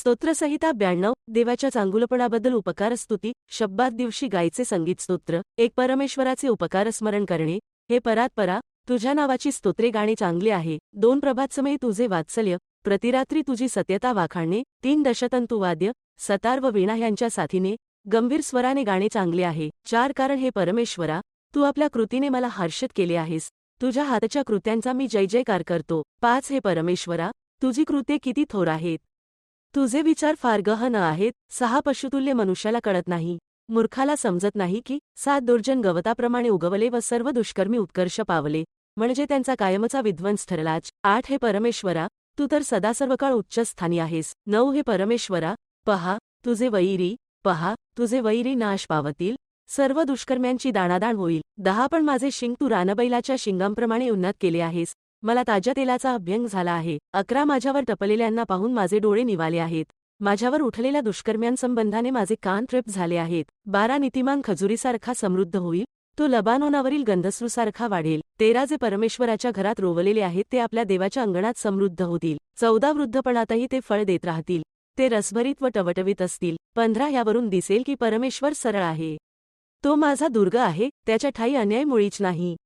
स्तोत्रसंहिता ब्याण्णव देवाच्या चांगुलपणाबद्दल उपकार स्तुती शब्दात दिवशी गायचे संगीत स्तोत्र एक परमेश्वराचे उपकार स्मरण करणे हे परात परा तुझ्या नावाची स्तोत्रे गाणी चांगली आहे दोन प्रभातसमयी तुझे वात्सल्य प्रतिरात्री तुझी सत्यता वाखाणणे तीन दशतंतु वाद्य सतार व वीणा ह्यांच्या साथीने गंभीर स्वराने गाणे चांगले आहे चार कारण हे परमेश्वरा तू आपल्या कृतीने मला हर्षित केले आहेस तुझ्या हातच्या कृत्यांचा मी जय जयकार करतो पाच हे परमेश्वरा तुझी कृत्ये किती थोर आहेत तुझे विचार फार गहन आहेत सहा पशुतुल्य मनुष्याला कळत नाही. मूर्खाला समजत नाही की सात दुर्जन गवताप्रमाणे उगवले व सर्व दुष्कर्मी उत्कर्ष पावले. म्हणजे त्यांचा कायमचा विध्वंस ठरलाच. आठ हे परमेश्वरा तू तर सदा सर्व काळ उच्च स्थानी आहेस. नऊ हे परमेश्वरा पहा तुझे वैरी पहा तुझे वैरी नाश पावतील. सर्व दुष्कर्म्यांची दाणादाण होईल. दहा पण माझे शिंग तू रानबैलाच्या शिंगांप्रमाणे उन्नत केले आहेस. मला ताज्या तेलाचा अभ्यंग झाला आहे. अकरा माझ्यावर टपलेल्यांना पाहून माझे डोळे निवाले आहेत. माझ्यावर उठलेल्या दुष्कर्म्यांसंबंधाने माझे कान ट्रिप झाले आहेत. बारा नीतिमान खजुरीसारखा समृद्ध होईल. तो लबानोनावरील गंधस्रूसारखा वाढेल. तेरा जे परमेश्वराच्या घरात रोवलेले आहेत ते आपल्या देवाच्या अंगणात समृद्ध होतील. चौदा वृद्धपणातही ते फळ देत राहतील. ते रसभरीत व टवटवीत असतील. पंधरा यावरून दिसेल की परमेश्वर सरळ आहे. तो माझा दुर्ग आहे. त्याच्या ठाई अन्याय मुळीच नाही.